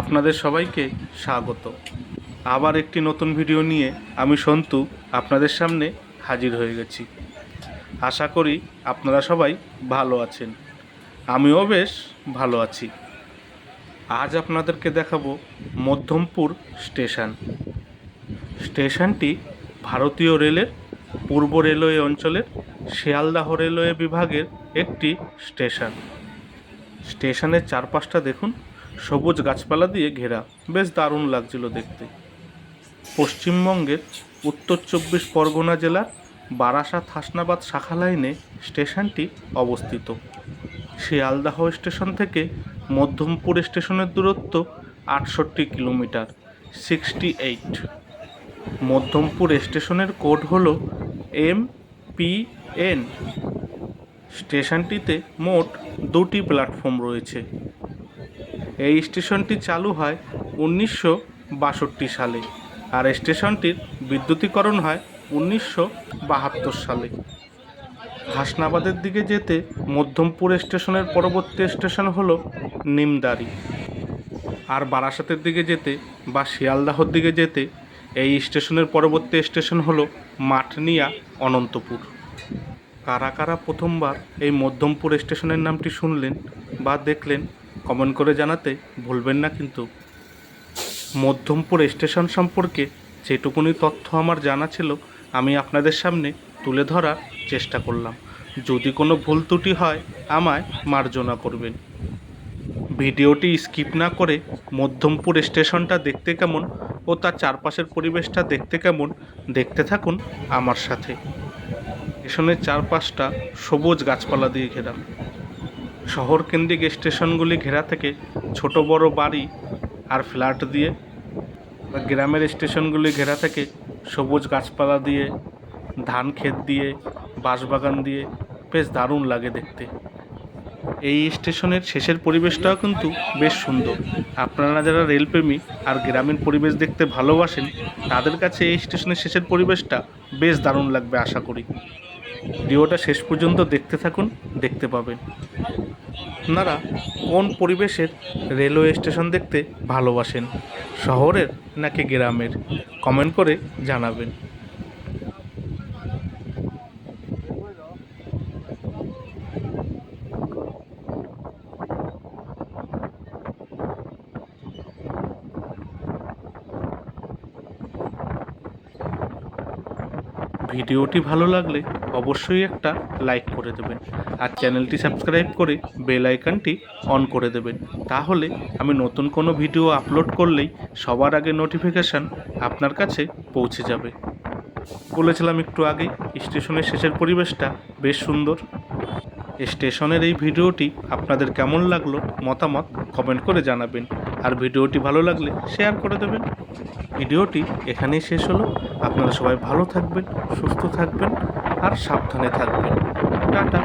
আপনাদের সবাইকে স্বাগত। আবার একটি নতুন ভিডিও নিয়ে আমি সন্তু আপনাদের সামনে হাজির হয়ে গেছি। আশা করি আপনারা সবাই ভালো আছেন। আমিও বেশ ভালো আছি। আজ আপনাদেরকে দেখাবো মধ্যমপুর স্টেশন। স্টেশনটি ভারতীয় রেলের পূর্ব রেলওয়ে অঞ্চলের শিয়ালদাহ রেলওয়ে বিভাগের একটি স্টেশন। স্টেশনের চারপাশটা দেখুন। সবুজ গাছপালা দিয়ে ঘেরা। বেশ দারুণ লাগছিল দেখতে। পশ্চিমবঙ্গের উত্তর চব্বিশ পরগনা জেলার বারাসাত হাসনাবাদ শাখা লাইনে স্টেশনটি অবস্থিত। শিয়ালদাহ স্টেশন থেকে মধ্যমপুর স্টেশনের দূরত্ব আটষট্টি কিলোমিটার, সিক্সটি এইট। মধ্যমপুর স্টেশনের কোড হল এম পি এন। স্টেশনটিতে মোট দুটি প্ল্যাটফর্ম রয়েছে। এই স্টেশনটি চালু হয় উনিশশো বাষট্টি সালে আর স্টেশনটির বিদ্যুতীকরণ হয় উনিশশো বাহাত্তর সালে। হাসনাবাদের দিকে যেতে মধ্যমপুর স্টেশনের পরবর্তী স্টেশন হলো নিমদারি। আর বারাসাতের দিকে যেতে বা শিয়ালদাহর দিকে যেতে এই স্টেশনের পরবর্তী স্টেশন হলো মাঠনিয়া অনন্তপুর। কারা কারা প্রথমবার এই মধ্যমপুর স্টেশনের নামটি শুনলেন বা দেখলেন কমেন্ট করে জানাতে ভুলবেন না, কিন্তু মধ্যমপুর স্টেশন সম্পর্কে যেটুকুনি তথ্য আমার জানা ছিল, আমি আপনাদের সামনে তুলে ধরার চেষ্টা করলাম। যদি কোনো ভুল ত্রুটি হয়, আমায় মার্জনা করবেন। ভিডিওটি স্কিপ না করে মধ্যমপুর স্টেশনটা দেখতে কেমন ও তার চারপাশের পরিবেশটা দেখতে কেমন, দেখতে থাকুন আমার সাথে। স্টেশনের চারপাশটা সবুজ গাছপালা দিয়ে ঘেরা। শহর কেন্দ্রিক স্টেশনগুলি ঘেরা থেকে ছোট বড় বাড়ি আর ফ্ল্যাট দিয়ে বা গ্রামের স্টেশনগুলি ঘেরা থেকে সবুজ গাছপালা দিয়ে, ধান ক্ষেত দিয়ে, বাঁশবাগান দিয়ে বেশ দারুণ লাগে দেখতে। এই স্টেশনের শেষের পরিবেশটাও কিন্তু বেশ সুন্দর। আপনারা যারা রেলপ্রেমী আর গ্রামীণ পরিবেশ দেখতে ভালোবাসেন, তাদের কাছে এই স্টেশনের শেষের পরিবেশটা বেশ দারুণ লাগবে আশা করি। ভিডিওটা শেষ পর্যন্ত দেখতে থাকুন, দেখতে পাবেন। আপনারা কোন পরিবেশের রেলওয়ে স্টেশন দেখতে ভালোবাসেন, শহরের নাকি গ্রামের? কমেন্ট করে জানাবেন। ভিডিওটি ভালো লাগলে অবশ্যই একটা লাইক করে দেবেন। আর চ্যানেলটি সাবস্ক্রাইব করে বেল আইকনটি অন করে দেবেন। তাহলে আমি নতুন কোনো ভিডিও আপলোড করলেই সবার আগে নোটিফিকেশান আপনার কাছে পৌঁছে যাবে। বলেছিলাম একটু আগে, স্টেশনের শেষের পরিবেশটা বেশ সুন্দর। স্টেশনের এই ভিডিওটি আপনাদের কেমন লাগল মতামত কমেন্ট করে জানাবেন। আর ভিডিওটি ভালো লাগলে শেয়ার করে দেবেন। ভিডিওটি এখানেই শেষ হলো। আপনারা সবাই ভালো থাকবেন, সুস্থ থাকবেন আর সাবধানে থাকবেন। টাটা।